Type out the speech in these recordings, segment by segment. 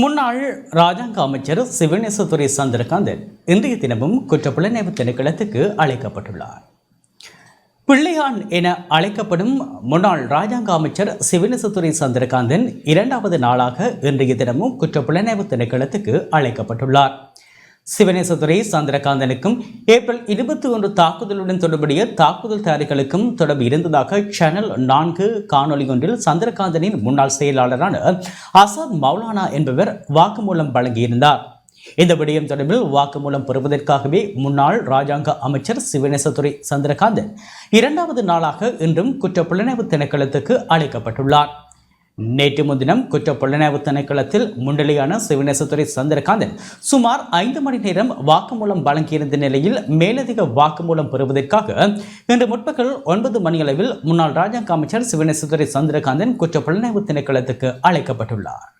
முன்னாள் ராஜாங்க அமைச்சர் சிவநேசத்துறை சந்திரகாந்தன் இன்றைய தினமும் குற்றப்புலனாய்வு திணைக்களத்துக்கு அழைக்கப்பட்டுள்ளார். பிள்ளையான் என அழைக்கப்படும் முன்னாள் ராஜாங்க அமைச்சர் சிவநேசத்துறை சந்திரகாந்தன் இரண்டாவது நாளாக இன்றைய தினமும் குற்றப்புலனாய்வு திணைக்களத்துக்கு அழைக்கப்பட்டுள்ளார். சிவனேசதுரை சந்திரகாந்தனுக்கும் ஏப்ரல் இருபத்தி ஒன்று தாக்குதலுடன் தொடர்புடைய தாக்குதல்தாரிகளுக்கும் தொடர்பு இருந்ததாக சேனல் நான்கு காணொலி ஒன்றில் சந்திரகாந்தனின் முன்னாள் செயலாளரான அசாத் மௌலானா என்பவர் வாக்குமூலம் வழங்கியிருந்தார். இந்த விடயம் தொடர்பில் வாக்குமூலம் பெறுவதற்காகவே முன்னாள் ராஜாங்க அமைச்சர் சிவனேசதுரை சந்திரகாந்தன் இரண்டாவது நாளாக இன்றும் குற்ற புலனாய்வு திணைக்களத்துக்கு அழைக்கப்பட்டுள்ளார். நேற்று முன்தினம் குற்ற புலனாய்வு திணைக்களத்தில் முன்னிலையான சிவநேசத்துறை சந்திரகாந்தன் சுமார் ஐந்து மணி நேரம் வாக்குமூலம் வழங்கியிருந்த நிலையில் மேலதிக வாக்குமூலம் பெறுவதற்காக இன்று முற்பகல் ஒன்பது மணியளவில் முன்னாள் ராஜாங்க அமைச்சர் சிவநேசத்துறை சந்திரகாந்தன் குற்ற புலனாய்வு திணைக்களத்துக்கு அழைக்கப்பட்டுள்ளார்.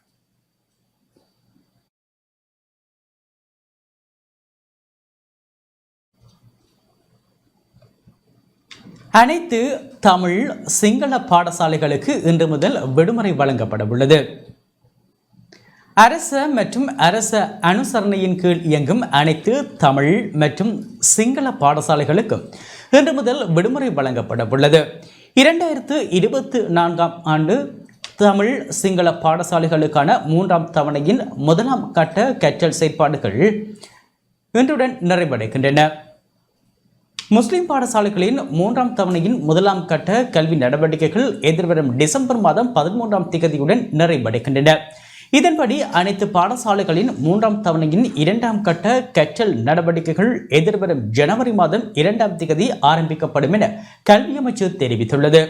அனைத்து தமிழ் சிங்கள பாடசாலைகளுக்கு இன்று முதல் விடுமுறை வழங்கப்பட உள்ளது அரச மற்றும் அரச அனுசரணையின் கீழ் இயங்கும் அனைத்து தமிழ் மற்றும் சிங்கள பாடசாலைகளுக்கும் இன்று முதல் விடுமுறை வழங்கப்பட உள்ளது இரண்டாயிரத்து இருபத்து நான்காம் ஆண்டு தமிழ் சிங்கள பாடசாலைகளுக்கான மூன்றாம் தவணையின் முதலாம் கட்ட கற்றல் செயற்பாடுகள் இன்றுடன் நிறைவடைகின்றன. முஸ்லிம் பாடசாலைகளின் மூன்றாம் தவணையின் முதலாம் கட்ட கல்வி நடவடிக்கைகள் எதிர்வரும் டிசம்பர் மாதம் பதிமூன்றாம் திகதியுடன் நிறைவடைகின்றன. இதன்படி அனைத்து பாடசாலைகளின் மூன்றாம் தவணையின் இரண்டாம் கட்ட கற்றல் நடவடிக்கைகள் எதிர்வரும் ஜனவரி மாதம் இரண்டாம் திகதி ஆரம்பிக்கப்படும் என கல்வி அமைச்சர் தெரிவித்துள்ளது.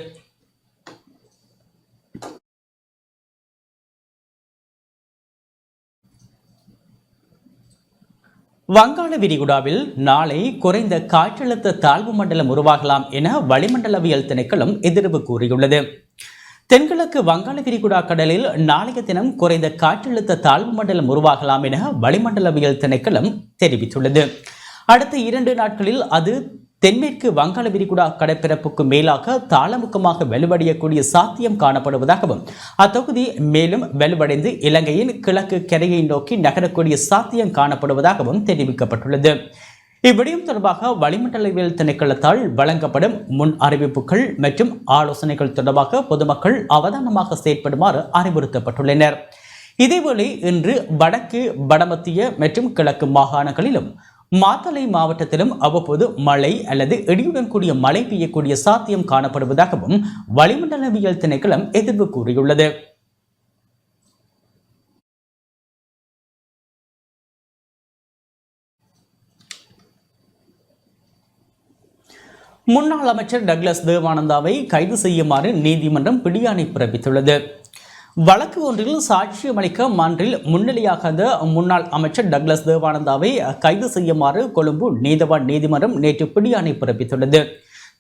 வங்காள விரிகுடாவில் நாளை குறைந்த காற்றழுத்த தாழ்வு மண்டலம் உருவாகலாம் என வளிமண்டலவியல் திணைக்களம் எதிர்வு கூறியுள்ளது. தென்கிழக்கு வங்காள விரிகுடா கடலில் நாளைய தினம் குறைந்த காற்றழுத்த தாழ்வு மண்டலம் உருவாகலாம் என வளிமண்டலவியல் திணைக்களம் தெரிவித்துள்ளது. அடுத்த இரண்டு நாட்களில் அது தென்மேற்கு வங்காள விரிகுடா கடற்பரப்புக்கு மேலாக தாளமுக்கமாக வலுவடையக்கூடிய சாத்தியம் காணப்படுவதாகவும் அத்தொகுதி மேலும் வலுவடைந்து இலங்கையின் கிழக்கு கரையை நோக்கி நகரக்கூடிய சாத்தியம் காணப்படுவதாகவும் தெரிவிக்கப்பட்டுள்ளது. இவ்விடயம் தொடர்பாக வளிமண்டலவியல் திணைக்களத்தால் வழங்கப்படும் முன் அறிவிப்புகள் மற்றும் ஆலோசனைகள் தொடர்பாக பொதுமக்கள் அவதானமாக செயற்படுமாறு அறிவுறுத்தப்பட்டுள்ளனர். இதேவேளை இன்று வடக்கு வடமத்திய மற்றும் கிழக்கு மாகாணங்களிலும் மாத்தளை மாவட்டத்திலும் அவ்வப்போது மழை அல்லது இடியுடன் கூடிய மழை பெய்யக்கூடிய சாத்தியம் காணப்படுவதாகவும் வளிமண்டலவியல் திணைக்களம் எதிர்வு கூறியுள்ளது. முன்னாள் அமைச்சர் டக்ளஸ் தேவானந்தாவை கைது செய்யுமாறு நீதிமன்றம் பிடியாணை பிறப்பித்துள்ளது. வழக்கு ஒன்றில் சாட்சியம் அளிக்க மன்றில் இருந்த முன்னாள் அமைச்சர் டக்ளஸ் தேவானந்தாவை கைது செய்யுமாறு கொழும்பு நீதவான் நீதிமன்றம் நேற்று பிடியாணை பிறப்பித்துள்ளது.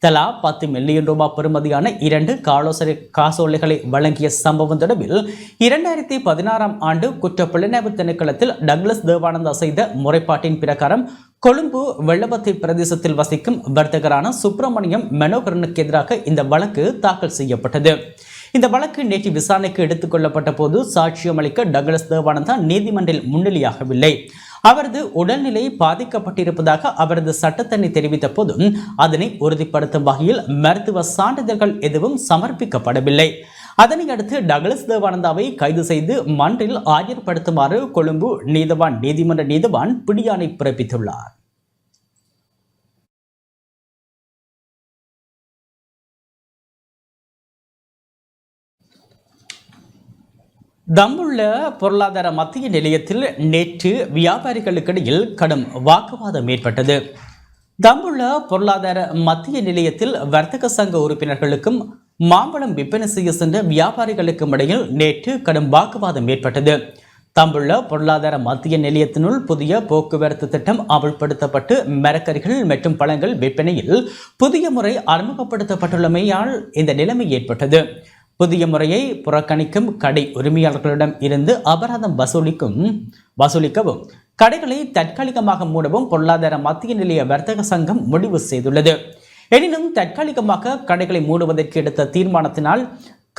தலா பத்து மில்லியன் ரூபாய் பெறுமதியான இரண்டு காலோசரி காசோலைகளை வழங்கிய சம்பவம் தொடர்பில் இரண்டாயிரத்தி பதினாறாம் ஆண்டு குற்ற புலனாய்வு திணைக்களத்தில் டக்ளஸ் தேவானந்தா செய்த முறைப்பாட்டின் பிரகாரம் கொழும்பு வெள்ளபத்தை பிரதேசத்தில் வசிக்கும் வர்த்தகரான சுப்பிரமணியம் மனோகரனுக்கு எதிராக இந்த வழக்கு தாக்கல் செய்யப்பட்டது. இந்த வழக்கு நேற்று விசாரணைக்கு எடுத்துக் கொள்ளப்பட்ட போது சாட்சியம் அளிக்க டக்ளஸ் தேவானந்தா நீதிமன்றில் முன்னிலையாகவில்லை. அவரது உடல்நிலை பாதிக்கப்பட்டிருப்பதாக அவரது சட்டத்தண்ணி தெரிவித்த போதும் அதனை உறுதிப்படுத்தும் வகையில் மருத்துவ சான்றிதழ்கள் எதுவும் சமர்ப்பிக்கப்படவில்லை. அதனை அடுத்து டக்ளஸ் தேவானந்தாவை கைது செய்து மன்றில் ஆஜர்படுத்துமாறு கொழும்பு நீதவான் நீதிமன்ற நீதவான் பிடியானை பிறப்பித்துள்ளார். தம்புள்ள பொருளாதார மத்திய நிலையத்தில் நேற்று வியாபாரிகளுக்கிடையில் கடும் வாக்குவாதம் ஏற்பட்டது. தம்புள்ள பொருளாதார மத்திய நிலையத்தில் வர்த்தக சங்க உறுப்பினர்களுக்கும் மாம்பழம் விற்பனை செய்ய சென்ற வியாபாரிகளுக்கும் இடையில் நேற்று கடும் வாக்குவாதம் ஏற்பட்டது. தம்புள்ள பொருளாதார மத்திய நிலையத்தினுள் புதிய போக்குவரத்து திட்டம் அமல்படுத்தப்பட்டு மரக்கறிகள் மற்றும் பழங்கள் விற்பனையில் புதிய முறை அறிமுகப்படுத்தப்பட்டுள்ளமையால் இந்த நிலைமை ஏற்பட்டது. புதிய முறையை புறக்கணிக்கும் கடை உரிமையாளர்களிடம் இருந்து அபராதம் வசூலிக்கும் வசூலிக்கவும் கடைகளை தற்காலிகமாக மூடவும் பொருளாதார மத்திய நிலைய வர்த்தக சங்கம் முடிவு செய்துள்ளது. எனினும் தற்காலிகமாக கடைகளை மூடுவதற்கு எடுத்த தீர்மானத்தினால்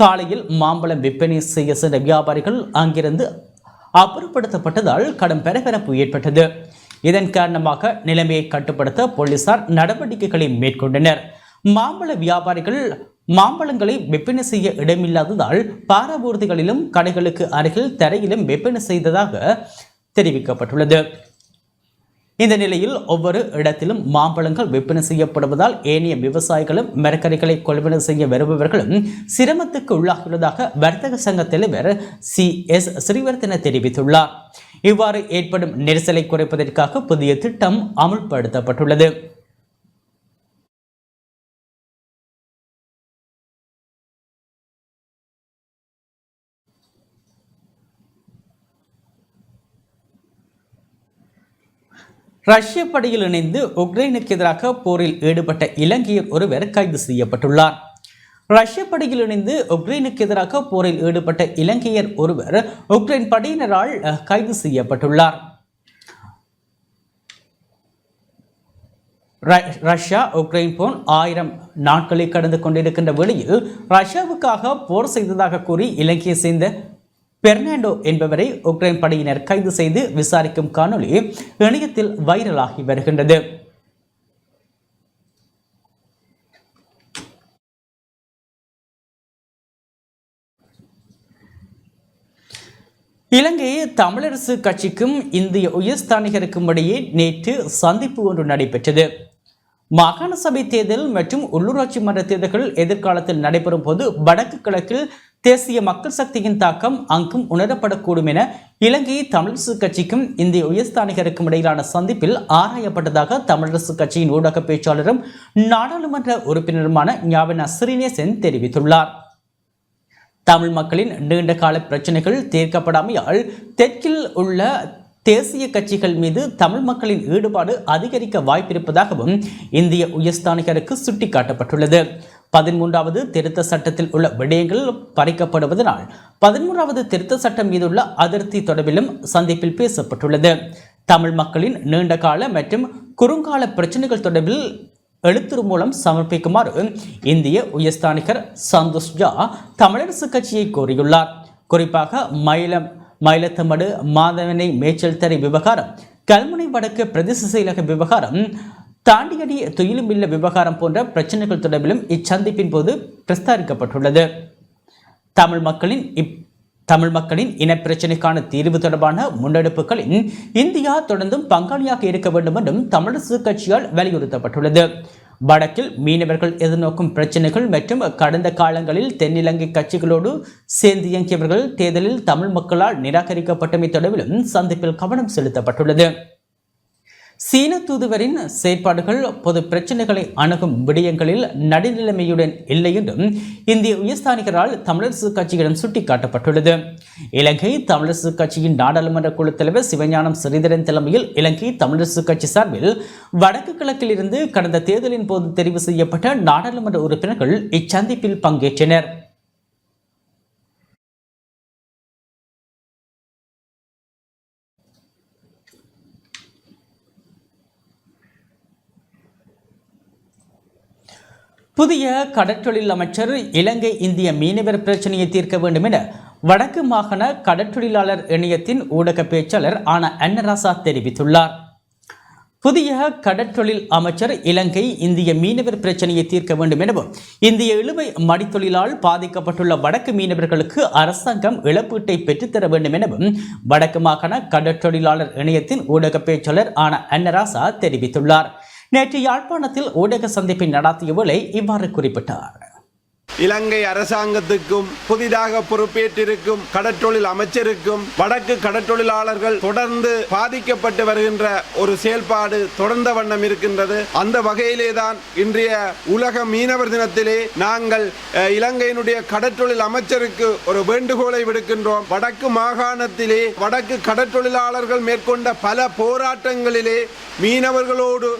காலையில் மாம்பழம் விற்பனை செய்ய சென்ற வியாபாரிகள் அங்கிருந்து அப்புறப்படுத்தப்பட்டதால் கடும் பரபரப்பு ஏற்பட்டது. இதன் காரணமாக நிலைமையை கட்டுப்படுத்த போலீசார் நடவடிக்கைகளை மேற்கொண்டனர். மாம்பழ வியாபாரிகள் மாம்பழங்களை விற்பனை செய்ய இடமில்லாததால் பாரபூர்திகளிலும் கடைகளுக்கு அருகில் தரையிலும் விற்பனை செய்ததாக தெரிவிக்கப்பட்டுள்ளது. இந்த நிலையில் ஒவ்வொரு இடத்திலும் மாம்பழங்கள் விற்பனை செய்யப்படுவதால் ஏனைய விவசாயிகளும் மரக்கறிகளை கொள்வனை செய்ய வருபவர்களும் சிரமத்துக்கு உள்ளாகியுள்ளதாக வர்த்தக சங்க தலைவர் சி. எஸ். ஸ்ரீவர்த்தன தெரிவித்துள்ளார். இவ்வாறு ஏற்படும் நெரிசலை குறைப்பதற்காக புதிய திட்டம் அமுல்படுத்தப்பட்டுள்ளது. ரஷ்ய படையில் இணைந்து உக்ரைனுக்கு எதிராக போரில் ஈடுபட்ட இலங்கையர் ஒருவர் கைது செய்யப்பட்டுள்ளார். ரஷ்ய படையில் இணைந்து உக்ரைனுக்கு எதிராக போரில் ஈடுபட்ட இலங்கையர் ஒருவர் உக்ரைன் படையினரால் கைது செய்யப்பட்டுள்ளார். ரஷ்யா உக்ரைன் போன் ஆயிரம் நாட்களை கடந்து கொண்டிருக்கின்ற வேளையில் ரஷ்யாவுக்காக போர் செய்ததாக கூறி இலங்கையை சேர்ந்த பெர்னாண்டோ என்பவரை உக்ரைன் படையினர் கைது செய்து விசாரிக்கும் காணொலி இணையத்தில் வைரலாகி வருகின்றது. இலங்கை தமிழரசு கட்சிக்கும் இந்திய உயர்ஸ்தானிகருக்கும் இடையே நேற்று சந்திப்பு ஒன்று நடைபெற்றது. மாகாண சபை தேர்தல் மற்றும் உள்ளூராட்சி மன்ற தேர்தல்கள் எதிர்காலத்தில் நடைபெறும் போது வடக்கு கிழக்கில் தேசிய மக்கள் சக்தியின் தாக்கம் அங்கும் உணரப்படக்கூடும் என இலங்கை தமிழரசு கட்சிக்கும் இந்திய உயர்ஸ்தானிகருக்கும் இடையிலான சந்திப்பில் ஆராயப்பட்டதாக தமிழரசு கட்சியின் ஊடக பேச்சாளரும் நாடாளுமன்ற உறுப்பினருமான ஞாபன ஸ்ரீநேசன் தெரிவித்துள்ளார். தமிழ் மக்களின் நீண்ட கால பிரச்சனைகள் தீர்க்கப்படாமையால் தெற்கில் உள்ள தேசிய கட்சிகள் மீது தமிழ் மக்களின் ஈடுபாடு அதிகரிக்க வாய்ப்பிருப்பதாகவும் இந்திய உயர்ஸ்தானிகருக்கு சுட்டிக்காட்டப்பட்டுள்ளது. பதிமூன்றாவது திருத்த சட்டத்தில் உள்ள விடயங்கள் பறிக்கப்படுவதனால் பதிமூன்றாவது திருத்த சட்டம் மீதுள்ள அதிருப்தி தொடர்பிலும் சந்திப்பில் பேசப்பட்டுள்ளது. தமிழ் மக்களின் நீண்டகால மற்றும் குறுங்கால பிரச்சனைகள் தொடர்பில் எழுத்துரு மூலம் சமர்ப்பிக்குமாறு இந்திய உயர்ஸ்தானிகர் சந்தோஷ் ஜா தமிழரசு கட்சியை கோரியுள்ளார். குறிப்பாக மயிலம் மயிலத்தமடு மாதவனை மேய்ச்சல் தரை விவகாரம் கல்முனை வடக்கு பிரதேச செயலக விவகாரம் தாண்டியடி துயிலுமில்ல விவகாரம் போன்ற பிரச்சனைகள் தொடர்பிலும் இச்சந்திப்பின் போது பிரஸ்தாரிக்கப்பட்டுள்ளது. தமிழ் மக்களின் இப் தமிழ் மக்களின் இனப்பிரச்சினைக்கான தீர்வு தொடர்பான முன்னெடுப்புகளில் இந்தியா தொடர்ந்தும் பங்காளியாக இருக்க வேண்டும் என்றும் தமிழரசு கட்சியால் வலியுறுத்தப்பட்டுள்ளது. வடக்கில் மீனவர்கள் எதிர்நோக்கும் பிரச்சனைகள் மற்றும் கடந்த காலங்களில் தென்னிலங்கை கட்சிகளோடு சேர்ந்து இயங்கியவர்கள் தேர்தலில் தமிழ் மக்களால் நிராகரிக்கப்பட்டமை தொடர்பிலும் சந்திப்பில் கவனம் செலுத்தப்பட்டுள்ளது. சீன தூதுவரின் செயற்பாடுகள் பொது பிரச்சனைகளை அணுகும் விடயங்களில் நடுநிலைமையுடன் இல்லை என்றும் இந்திய உயர்ஸ்தானிகரால் தமிழரசு கட்சியிடம் சுட்டிக்காட்டப்பட்டுள்ளது. இலங்கை தமிழரசு கட்சியின் நாடாளுமன்ற குழு தலைவர் சிவஞானம் ஸ்ரீதரன் தலைமையில் இலங்கை தமிழரசு கட்சி சார்பில் வடக்கு கிழக்கில் இருந்து கடந்த தேர்தலின் போது தெரிவு செய்யப்பட்ட நாடாளுமன்ற உறுப்பினர்கள் இச்சந்திப்பில் பங்கேற்றனர். புதிய கடற்றொழில் அமைச்சர் இலங்கை இந்திய மீனவர் பிரச்சனையை தீர்க்க வேண்டும் என வடக்கு மாகாண கடற்றொழிலாளர் இணையத்தின் ஊடக பேச்சாளர் ஆன அன்னராசா தெரிவித்துள்ளார். புதிய கடற்றொழில் அமைச்சர் இலங்கை இந்திய மீனவர் பிரச்சனையை தீர்க்க வேண்டும் எனவும் இந்திய இழுவை மடித்தொழிலால் பாதிக்கப்பட்டுள்ள வடக்கு மீனவர்களுக்கு அரசாங்கம் இழப்பீட்டை பெற்றுத்தர வேண்டும் எனவும் வடக்கு மாகாண கடற்றொழிலாளர் இணையத்தின் ஊடக பேச்சாளர் ஆன அன்னராசா தெரிவித்துள்ளார். நேற்று யாழ்ப்பாணத்தில் ஊடக சந்திப்பை நடத்திய வேளை இவ்வாறு குறிப்பிட்டார். இலங்கை அரசாங்கத்துக்கும் புதிதாக பொறுப்பேற்றிருக்கும் கடற்றொழில் அமைச்சருக்கும் வடக்கு கடற்றொழிலாளர்கள் தொடர்ந்து பாதிக்கப்பட்டு வருகின்ற ஒரு செயல்பாடு தொடர்ந்த வண்ணம் இருக்கின்றது. அந்த வகையிலே தான் இன்றைய உலக மீனவர் தினத்திலே நாங்கள் இலங்கையினுடைய கடற்றொழில் அமைச்சருக்கு ஒரு வேண்டுகோளை விடுக்கின்றோம். வடக்கு மாகாணத்திலே வடக்கு கடற்றொழிலாளர்கள் மேற்கொண்ட பல போராட்டங்களிலே மீனவர்களோடு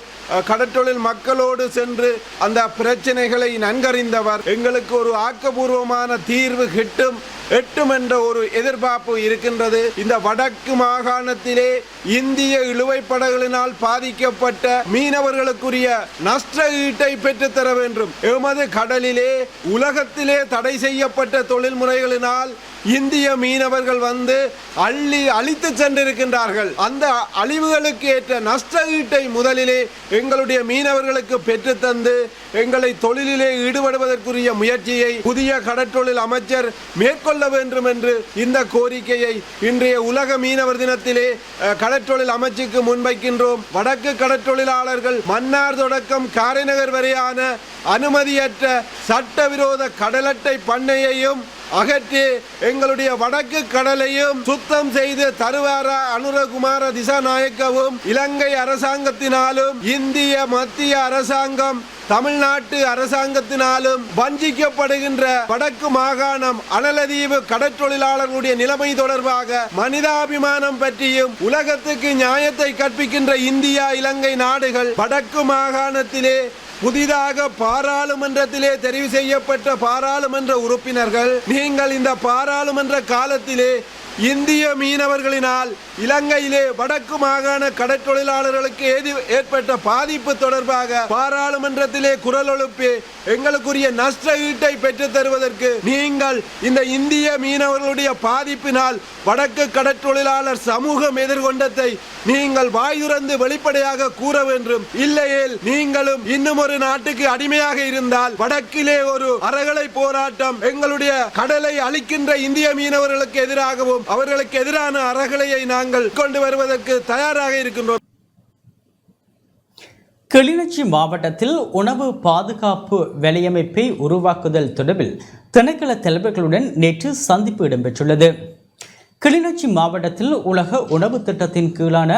கடற்றொழில் மக்களோடு சென்று அந்த பிரச்சனைகளை நன்கறிந்தவர். எங்களுக்கு ஒரு ஆக்கபூர்வமான தீர்வு கிட்டும் எட்டும் என்ற ஒரு எதிர்பார்ப்பு இருக்கின்றது. இந்த வடக்கு மாகாணத்திலே இந்திய இழுவைப் படகுகளினால் பாதிக்கப்பட்ட மீனவர்களுக்குரிய நஷ்ட ஈட்டை பெற்றுத்தர வேண்டும். எமது கடலிலே உலகத்திலே தடை செய்யப்பட்ட தொழில் முறைகளினால் இந்திய மீனவர்கள் வந்து அள்ளி அழித்து சென்றிருக்கின்றார்கள். அந்த அழிவுகளுக்கு ஏற்ற நஷ்ட ஈட்டை முதலிலே எங்களுடைய மீனவர்களுக்கு பெற்றுத்தந்து எங்களை தொழிலிலே ஈடுபடுவதற்குரிய முயற்சியை புதிய கடற்றொழில் அமைச்சர் மேற்கொள்ள வேண்டும் என்று இந்த கோரிக்கையை இன்றைய உலக மீனவர் தினத்திலே கடற்றொழில் அமைச்சுக்கு முன்வைக்கின்றோம். வடக்கு கடற்றொழிலாளர்கள் மன்னார் தொடக்கம் காரைநகர் வரையான அனுமதியற்ற சட்டவிரோத கடலட்டை பண்ணையையும் அகற்றி எங்களுடைய வடக்கு கடலையும் சுத்தம் செய்து தருவாரா அனுரகுமார திசாநாயக்கவும் இலங்கை அரசாங்கத்தினாலும் இந்திய மத்திய அரசாங்கம் தமிழ்நாட்டு அரசாங்கத்தினாலும் வஞ்சிக்கப்படுகின்ற வடக்கு மாகாணம் அனலதீவு கடற்றொழிலாளர்களுடைய நிலைமை தொடர்பாக மனிதாபிமானம் பற்றியும் உலகத்துக்கு நியாயத்தை கற்பிக்கின்ற இந்தியா இலங்கை நாடுகள் வடக்கு மாகாணத்திலே புதிதாக பாராளுமன்றத்திலே தெரிவு செய்யப்பட்ட பாராளுமன்ற உறுப்பினர்கள் நீங்கள் இந்த பாராளுமன்ற காலத்திலே இந்திய மீனவர்களினால் இலங்கையிலே வடக்கு மாகாண கடற்தொழிலாளர்களுக்கு ஏதி ஏற்பட்ட பாதிப்பு தொடர்பாக பாராளுமன்றத்திலே குரல் எழுப்பி எங்களுக்குரிய நஷ்ட ஈட்டை பெற்றுத் தருவதற்கு நீங்கள் இந்த இந்திய மீனவர்களுடைய பாதிப்பினால் வடக்கு கடற்தொழிலாளர் சமூகம் எதிர்கொண்டதை நீங்கள் வாயுறந்து வெளிப்படையாக கூற வேண்டும். இல்லையேல் நீங்களும் இன்னும் ஒரு நாட்டுக்கு அடிமையாக இருந்தால் வடக்கிலே ஒரு அறகலை போராட்டம் எங்களுடைய கடலை அழிக்கின்ற இந்திய மீனவர்களுக்கு எதிராகவும் அவர்களுக்கு எதிரான அறகலையை நாங்கள் கொண்டு வருவதற்கு தயாராக இருக்கின்றோம். கிளிநொச்சி மாவட்டத்தில் உணவு பாதுகாப்பு வலையமைப்பை உருவாக்குதல் தொடர்பில் திணைக்கள தலைவர்களுடன் நேற்று சந்திப்பு இடம்பெற்றுள்ளது. கிளிநொச்சி மாவட்டத்தில் உலக உணவு திட்டத்தின் கீழான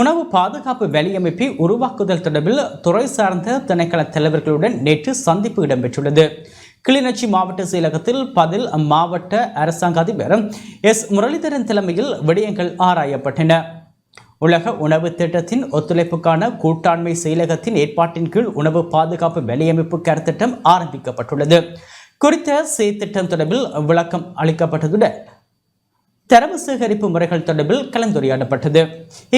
உணவு பாதுகாப்பு வலையமைப்பை உருவாக்குதல் தொடர்பில் துறை சார்ந்த திணைக்கள தலைவர்களுடன் நேற்று சந்திப்பு இடம்பெற்றுள்ளது. கிளிநொச்சி மாவட்ட செயலகத்தில் பதில் மாவட்ட அரசாங்க அதிபர் எஸ். முரளிதரன் தலைமையில் விடயங்கள் ஆராயப்பட்டன. உலக உணவு திட்டத்தின் ஒத்துழைப்புக்கான கூட்டாண்மை செயலகத்தின் ஏற்பாட்டின் கீழ் உணவு பாதுகாப்பு வெளியமைப்பு கருத்திட்டம் ஆரம்பிக்கப்பட்டுள்ளது. குறித்த செய்திட்டம் தொடர்பில் விளக்கம் அளிக்கப்பட்டதுடன் தரவு சேகரிப்பு முறைகள் தொடர்பில் கலந்துரையாடப்பட்டது.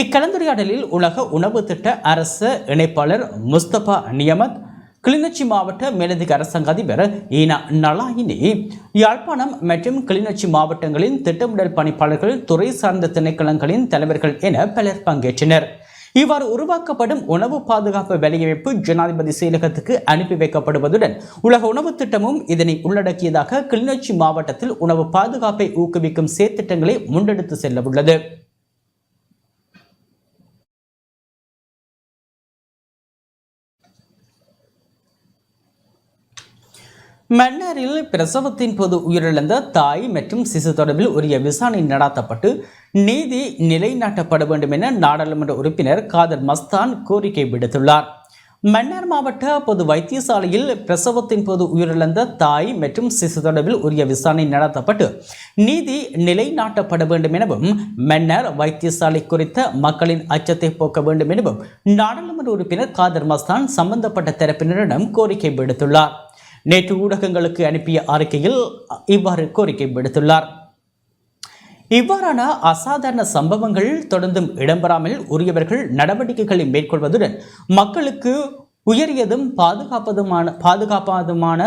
இக்கலந்துரையாடலில் உலக உணவு திட்ட அரசு இணைப்பாளர் முஸ்தபா நியமத் கிளிநொச்சி மாவட்ட மேலதிக அரசாங்க அதிபர் ஈனா நலாயினி யாழ்ப்பாணம் மற்றும் கிளிநொச்சி மாவட்டங்களின் திட்டமிடல் பணிப்பாளர்கள் துறை சார்ந்த திணைக்களங்களின் தலைவர்கள் என பலர் பங்கேற்றனர். இவ்வாறு உருவாக்கப்படும் உணவு பாதுகாப்பு வலையமைப்பு ஜனாதிபதி செயலகத்துக்கு அனுப்பி வைக்கப்படுவதுடன் உலக உணவு திட்டமும் இதனை உள்ளடக்கியதாக கிளிநொச்சி மாவட்டத்தில் உணவு பாதுகாப்பை ஊக்குவிக்கும் செயற்திட்டங்களை முன்னெடுத்து செல்ல உள்ளது மன்னாரில் பிரசவத்தின் போது உயிரிழந்த தாய் மற்றும் சிசு தொடர்பில் உரிய விசாரணை நடாத்தப்பட்டு நீதி நிலைநாட்டப்பட வேண்டும் என நாடாளுமன்ற உறுப்பினர் காதர் மஸ்தான் கோரிக்கை விடுத்துள்ளார். மன்னார் மாவட்ட பொது வைத்தியசாலையில் பிரசவத்தின் போது உயிரிழந்த தாய் மற்றும் சிசு தொடர்பில் உரிய விசாரணை நடத்தப்பட்டு நீதி நிலைநாட்டப்பட வேண்டும் எனவும் மன்னர் வைத்தியசாலை குறித்த மக்களின் அச்சத்தை போக்க வேண்டும் எனவும் நாடாளுமன்ற உறுப்பினர் காதர் மஸ்தான் சம்பந்தப்பட்ட தரப்பினரிடம் கோரிக்கை விடுத்துள்ளார். நேற்று ஊடகங்களுக்கு அனுப்பிய அறிக்கையில் இவ்வாறு கோரிக்கை விடுத்துள்ளார். இவ்வாறான அசாதாரண சம்பவங்கள் தொடர்ந்தும் இடம்பெறாமல் உரியவர்கள் நடவடிக்கைகளை மேற்கொள்வதுடன் மக்களுக்கு உயரியதும் பாதுகாப்பதுமான பாதுகாப்பதுமான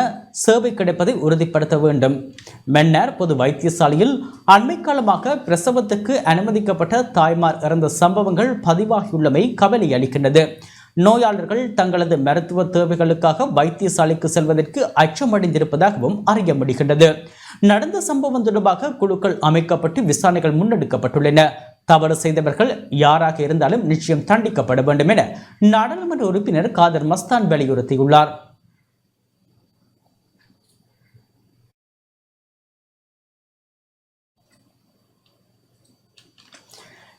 சேவை கிடைப்பதை உறுதிப்படுத்த வேண்டும். மென்னர் பொது வைத்தியசாலையில் அண்மை காலமாக பிரசவத்துக்கு அனுமதிக்கப்பட்ட தாய்மார் இறந்த சம்பவங்கள் பதிவாகியுள்ளமை கவலை அளிக்கின்றது நோயாளர்கள் தங்களது மருத்துவ தேவைகளுக்காக வைத்தியசாலைக்கு செல்வதற்கு அச்சமடைந்திருப்பதாகவும் அறிய முடிகின்றது நடந்த சம்பவம் தொடர்பாக குழுக்கள் அமைக்கப்பட்டு விசாரணைகள் முன்னெடுக்கப்பட்டுள்ளன. தவறு செய்தவர்கள் யாராக இருந்தாலும் நிச்சயம் தண்டிக்கப்பட வேண்டும் என நாடாளுமன்ற உறுப்பினர் காதர் மஸ்தான் வலியுறுத்தியுள்ளார்.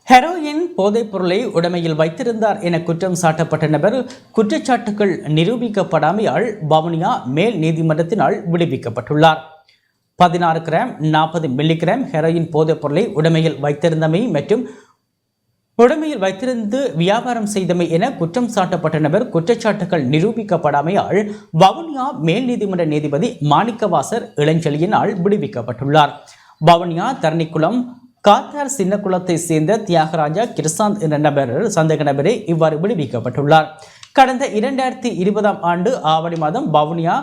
ஹெரோயின் போதைப் பொருளை உடைமையில் வைத்திருந்தார் என குற்றம் சாட்டப்பட்ட நபர் குற்றச்சாட்டுகள் நிரூபிக்கப்படாமையால் பவுனியா மேல் நீதிமன்றத்தினால் விடுவிக்கப்பட்டுள்ளார். பதினாறு கிராம் நாற்பது மில்லிகிராம் ஹெரோயின் போதைப் பொருளை உடைமையில் வைத்திருந்தமை மற்றும் உடைமையில் வைத்திருந்து வியாபாரம் செய்தமை என குற்றம் சாட்டப்பட்ட நபர் குற்றச்சாட்டுகள் நிரூபிக்கப்படாமையால் வவுனியா மேல் நீதிமன்ற நீதிபதி மாணிக்கவாசர் இளஞ்செழியினால் விடுவிக்கப்பட்டுள்ளார். பவனியா தரணிக்குளம் காத்தார் சின்னக்குளத்தை சேர்ந்த தியாகராஜா கிருசாந்த் என்ற நபர் சந்தேக நபரே இவ்வாறு விடுவிக்கப்பட்டுள்ளார். கடந்த இரண்டாயிரத்தி இருபதாம் ஆண்டு ஆவணி மாதம் வவுனியா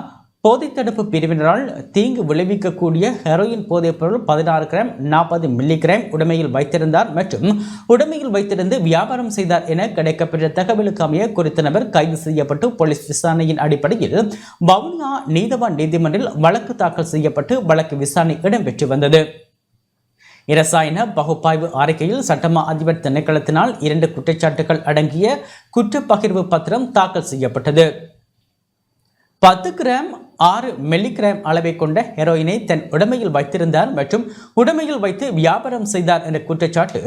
போதை தடுப்பு பிரிவினரால் தீங்கு விளைவிக்கக்கூடிய ஹெரோயின் போதைப் பொருள் பதினாறு கிராம் நாற்பது மில்லி கிராம் உடைமையில் வைத்திருந்தார் மற்றும் உடைமையில் வைத்திருந்து வியாபாரம் செய்தார் என கிடைக்கப்பெற்ற தகவலுக்கு அமைய குறித்த நபர் கைது செய்யப்பட்டு போலீஸ் விசாரணையின் அடிப்படையில் வவுனியா நீதவான் நீதிமன்றில் வழக்கு தாக்கல் செய்யப்பட்டு வழக்கு விசாரணை இடம்பெற்று வந்தது. இரசாயன பகுப்பாய்வு அறிக்கையில் சட்டமா அதிபர் திணைக்களத்தினால் இரண்டு குற்றச்சாட்டுகள் அடங்கிய குற்றப்பகிர்வு பத்திரம் தாக்கல் செய்யப்பட்டது. பத்து கிராம் ஆறு மெல்லிகிராம் அளவை கொண்ட ஹெரோயினை தன் உடைமையில் வைத்திருந்தார் மற்றும் உடைமையில் வைத்து வியாபாரம் செய்தார் என்ற குற்றச்சாட்டு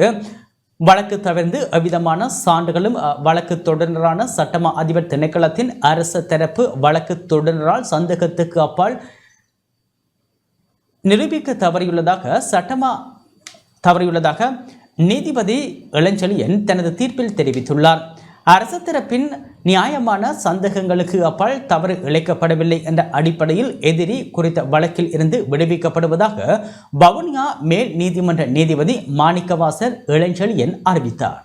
வழக்கு தவிர்த்து அவ்விதமான சான்றுகளும் வழக்கு தொடர்ந்தரான சட்டமா அதிபர் திணைக்களத்தின் அரச தரப்பு வழக்கு தொடர்ந்தரால் சந்தேகத்துக்கு அப்பால் நிரூபிக்க தவறியுள்ளதாக சட்டமா தவறியுள்ளதாக நீதிபதி இளஞ்செழியன் தனது தீர்ப்பில் தெரிவித்துள்ளார். அரசு தரப்பின் நியாயமான சந்தேகங்களுக்கு அப்பால் தவறு இழைக்கப்படவில்லை என்ற அடிப்படையில் எதிரி குறித்த வழக்கில் இருந்து விடுவிக்கப்படுவதாக வவுனியா மேல் நீதிமன்ற நீதிபதி மாணிக்கவாசர் இளஞ்செழியன் அறிவித்தார்.